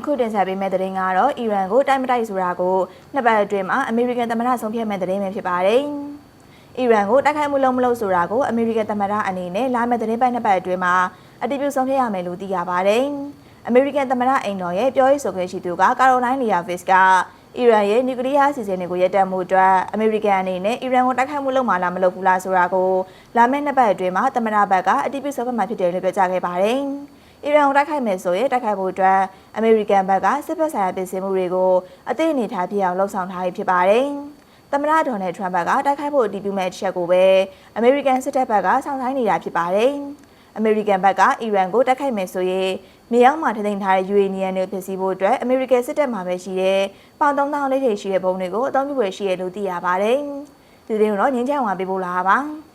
အခုတင်ဆက်ပေးမယ့်သတင်းကတော့အီရန်ကိုတိုက်မတိုက်ဆိုတာကိုနှစ်ပတ်အတွင်းမှာအမေရိကန်သမ္မတဆုံးဖြတ်မယ့်သတင်းပဲဖြစ်ပါတယ်။အီရန်ကိုတိုက်ခိုက်မှုလုံးမလုံးဆိုတာကိုအမေရိကန်သမ္မတအနေနဲ့လာမယ့်သတင်းပတ်နှစ်ပတ်အတွင်းမှာအတည်ပြုဆုံးဖြတ်ရမယ်လို့သိရပါတယ်။အမေရိကန်သမ္မတအိမ်တော်ရဲ့ပြောရေးဆိုခွင့်ရှိသူကကာရိုလိုင်းလီယာဗစ်ကအီရန်ရဲ့နျူကလ িয়ার အစီအစဉ်တွေကိုရပ်တန့်မှုအတွက်အမေရိကန်အနေနဲ့အီရန်ကိုတိုက်ခိုက်မှုလုပ်မှာလားမလုပ်ဘူးလားဆိုတာကိုလာမယ့်နှစ်ပတ်အတွင်းမှာသမ္မတဘက်ကအတည်ပြုဆုံးဖြတ်မှာဖြစ်တယ်လို့ပြောကြားခဲ့ပါတယ်။ အီရန်ကိုတိုက်ခိုက်မယ်ဆိုရင်တိုက်ခိုက်ဖို့အတွက်အမေရိကန်ဘက်ကစစ်ဖက်ဆိုင်ရာပြင်ဆင်မှုတွေကိုအသေးအနေထားပြအောင်လှုံ့ဆော်ထားပြီးဖြစ်ပါတယ်။သမ္မတဒေါ်နယ်ထရမ့်ဘက်ကတိုက်ခိုက်ဖို့အတည်ပြုမဲ့အချက်ကိုပဲအမေရိကန်စစ်တပ်ဘက်ကစောင့်ဆိုင်းနေတာဖြစ်ပါတယ်။အမေရိကန်ဘက်ကအီရန်ကိုတိုက်ခိုက်မယ်ဆိုရင်မြေရောက်မှာထသိမ်းထားတဲ့ uranium တွေဖြစ်စီဖို့အတွက်အမေရိကန်စစ်တပ်မှာပဲရှိတဲ့ပေါင်3000လေးထိရှိတဲ့ဘုံတွေကိုအသုံးပြုွယ်ရှိရလို့သိရပါတယ်။ဒီသတင်းကိုတော့ငင်းချောင်းဝါပေးဖို့လာပါပါ။